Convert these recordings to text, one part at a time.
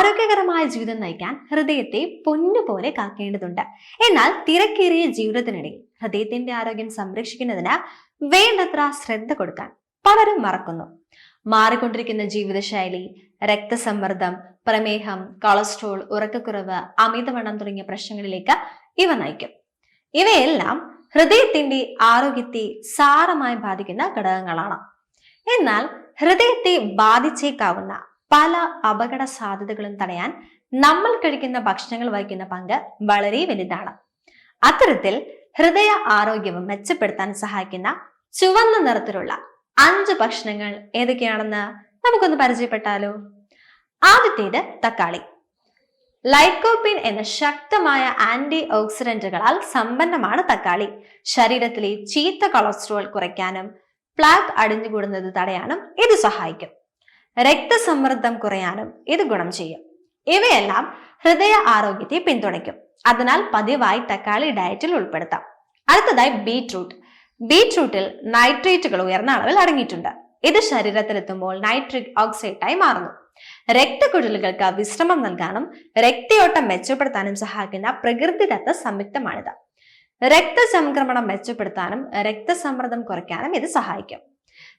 ആരോഗ്യകരമായ ജീവിതം നയിക്കാൻ ഹൃദയത്തെ പൊന്നുപോലെ കാക്കേണ്ടതുണ്ട്. എന്നാൽ തിരക്കേറിയ ജീവിതത്തിനിടയിൽ ഹൃദയത്തിന്റെ ആരോഗ്യം സംരക്ഷിക്കുന്നതിന് വേണ്ടത്ര ശ്രദ്ധ കൊടുക്കാൻ പലരും മറക്കുന്നു. മാറിക്കൊണ്ടിരിക്കുന്ന ജീവിതശൈലി രക്തസമ്മർദ്ദം പ്രമേഹം കൊളസ്ട്രോൾ ഉറക്കക്കുറവ് അമിതവണ്ണം തുടങ്ങിയ പ്രശ്നങ്ങളിലേക്ക് ഇവ നയിക്കും. ഇവയെല്ലാം ഹൃദയത്തിന്റെ ആരോഗ്യത്തെ സാരമായി ബാധിക്കുന്ന ഘടകങ്ങളാണ്. എന്നാൽ ഹൃദയത്തെ ബാധിച്ചേക്കാവുന്ന പല അപകട സാധ്യതകളും തടയാൻ നമ്മൾ കഴിക്കുന്ന ഭക്ഷണങ്ങൾ വഹിക്കുന്ന പങ്ക് വളരെ വലുതാണ്. അത്തരത്തിൽ ഹൃദയ ആരോഗ്യവും മെച്ചപ്പെടുത്താൻ സഹായിക്കുന്ന ചുവന്ന നിറത്തിലുള്ള അഞ്ച് ഭക്ഷണങ്ങൾ ഏതൊക്കെയാണെന്ന് നമുക്കൊന്ന് പരിചയപ്പെട്ടാലോ? ആദ്യത്തേത് തക്കാളി. ലൈക്കോപ്പിൻ എന്ന ശക്തമായ ആന്റി ഓക്സിഡന്റുകളാൽ സമ്പന്നമാണ് തക്കാളി. ശരീരത്തിലെ ചീത്ത കൊളസ്ട്രോൾ കുറയ്ക്കാനും പ്ലാക്ക് അടിഞ്ഞുകൂടുന്നത് തടയാനും ഇത് സഹായിക്കും. രക്തസമ്മർദ്ദം കുറയാനും ഇത് ഗുണം ചെയ്യും. ഇവയെല്ലാം ഹൃദയ ആരോഗ്യത്തെ പിന്തുണയ്ക്കും. അതിനാൽ പതിവായി തക്കാളി ഡയറ്റിൽ ഉൾപ്പെടുത്താം. അടുത്തതായി ബീറ്റ്റൂട്ട് ബീറ്റ്റൂട്ടിൽ നൈട്രേറ്റുകൾ ഉയർന്ന അളവിൽ അടങ്ങിയിട്ടുണ്ട്. ഇത് ശരീരത്തിലെത്തുമ്പോൾ നൈട്രിക് ഓക്സൈഡായി മാറുന്നു. രക്തക്കുഴലുകൾക്ക് വിശ്രമം നൽകാനും രക്തയോട്ടം മെച്ചപ്പെടുത്താനും സഹായിക്കുന്ന പ്രകൃതിദത്ത സംയുക്തമാണിത്. രക്തസംക്രമണം മെച്ചപ്പെടുത്താനും രക്തസമ്മർദ്ദം കുറയ്ക്കാനും ഇത് സഹായിക്കും.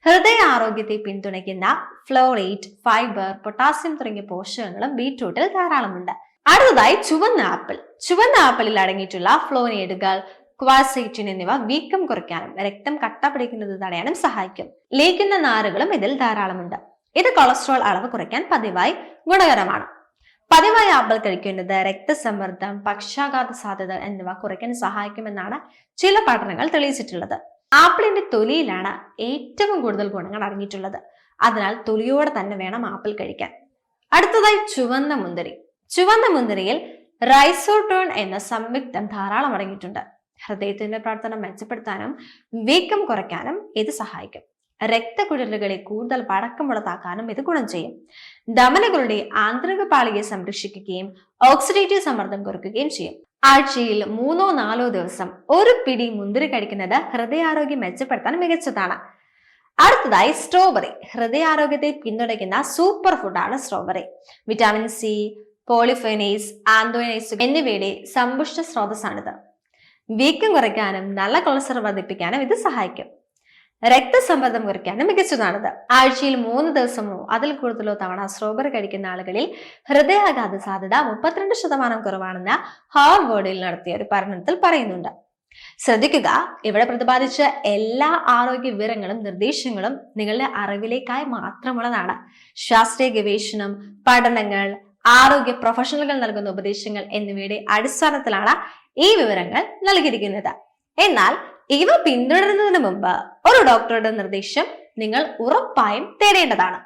ഹൃദയ ആരോഗ്യത്തെ പിന്തുണയ്ക്കുന്ന ഫ്ലോറേറ്റ് ഫൈബർ പൊട്ടാസ്യം തുടങ്ങിയ പോഷകങ്ങളും ബീറ്റ്റൂട്ടിൽ ധാരാളമുണ്ട്. അടുത്തതായി ചുവന്ന ആപ്പിൾ. ചുവന്ന ആപ്പിളിൽ അടങ്ങിയിട്ടുള്ള ഫ്ലോനേഡുകൾ ക്വാസൈറ്റിൻ എന്നിവ വീക്കം കുറയ്ക്കാനും രക്തം കട്ട പിടിക്കുന്നത് തടയാനും സഹായിക്കും. ലേക്കുന്ന നാരുകളും ഇതിൽ ധാരാളമുണ്ട്. ഇത് കൊളസ്ട്രോൾ അളവ് കുറയ്ക്കാൻ പതിവായി ഗുണകരമാണ്. പതിവായി ആപ്പിൾ കഴിക്കേണ്ടത് രക്തസമ്മർദ്ദം പക്ഷാഘാത സാധ്യത എന്നിവ കുറയ്ക്കാൻ സഹായിക്കുമെന്നാണ് ചില പഠനങ്ങൾ തെളിയിച്ചിട്ടുള്ളത്. ആപ്പിളിന്റെ തൊലിയിലാണ് ഏറ്റവും കൂടുതൽ ഗുണങ്ങൾ അടങ്ങിയിട്ടുള്ളത്. അതിനാൽ തൊലിയോടെ തന്നെ വേണം ആപ്പിൾ കഴിക്കാൻ. അടുത്തതായി ചുവന്ന മുന്തിരി. ചുവന്ന മുന്തിരിയിൽ റൈസോട്ടോൺ എന്ന സംയുക്തം ധാരാളം അടങ്ങിയിട്ടുണ്ട്. ഹൃദയത്തിന്റെ പ്രവർത്തനം മെച്ചപ്പെടുത്താനും വീക്കം കുറയ്ക്കാനും ഇത് സഹായിക്കും. രക്തക്കുഴലുകളെ കൂടുതൽ പടക്കമുള്ളതാക്കാനും ഇത് ഗുണം ചെയ്യും. ധമനികളുടെ ആന്തരിക പാളിയെ സംരക്ഷിക്കുകയും ഓക്സിഡേറ്റീവ് സമ്മർദ്ദം കുറയ്ക്കുകയും ചെയ്യും. ആഴ്ചയിൽ മൂന്നോ നാലോ ദിവസം ഒരു പിടി മുന്തിരി കഴിക്കുന്നത് ഹൃദയാരോഗ്യം മെച്ചപ്പെടുത്താൻ മികച്ചതാണ്. അടുത്തതായി സ്ട്രോബെറി ഹൃദയാരോഗ്യത്തെ പിന്തുണയ്ക്കുന്ന സൂപ്പർ ഫുഡാണ് സ്ട്രോബെറി വിറ്റാമിൻ സി പോളിഫെനൈസ് ആന്തോനൈസ് എന്നിവയുടെ സമ്പുഷ്ട സ്രോതസ്സാണിത്. വീക്കം കുറയ്ക്കാനും നല്ല കൊളസ്ട്രോൾ വർദ്ധിപ്പിക്കാനും ഇത് സഹായിക്കും. രക്തസമ്മർദ്ദം കുറയ്ക്കാനും മികച്ചതാണിത്. ആഴ്ചയിൽ മൂന്ന് ദിവസമോ അതിൽ കൂടുതലോ തവണ സ്ട്രോബെറി കഴിക്കുന്ന ആളുകളിൽ ഹൃദയാഘാത സാധ്യത മുപ്പത്തിരണ്ട് ശതമാനം കുറവാണെന്ന് ഹാർവേഡിൽ നടത്തിയ ഒരു പഠനത്തിൽ പറയുന്നുണ്ട്. ശ്രദ്ധിക്കുക ഇവിടെ പ്രതിപാദിച്ച എല്ലാ ആരോഗ്യ വിവരങ്ങളും നിർദ്ദേശങ്ങളും നിങ്ങളുടെ അറിവിലേക്കായി മാത്രമുള്ളതാണ്. ശാസ്ത്രീയ ഗവേഷണം പഠനങ്ങൾ ആരോഗ്യ പ്രൊഫഷണലുകൾ നൽകുന്ന ഉപദേശങ്ങൾ എന്നിവയുടെ അടിസ്ഥാനത്തിലാണ് ഈ വിവരങ്ങൾ നൽകിയിരിക്കുന്നത്. എന്നാൽ ഇവ പിന്തുടരുന്നതിന് മുമ്പ് ഒരു ഡോക്ടറുടെ നിർദ്ദേശം നിങ്ങൾ ഉറപ്പായും തേടേണ്ടതാണ്.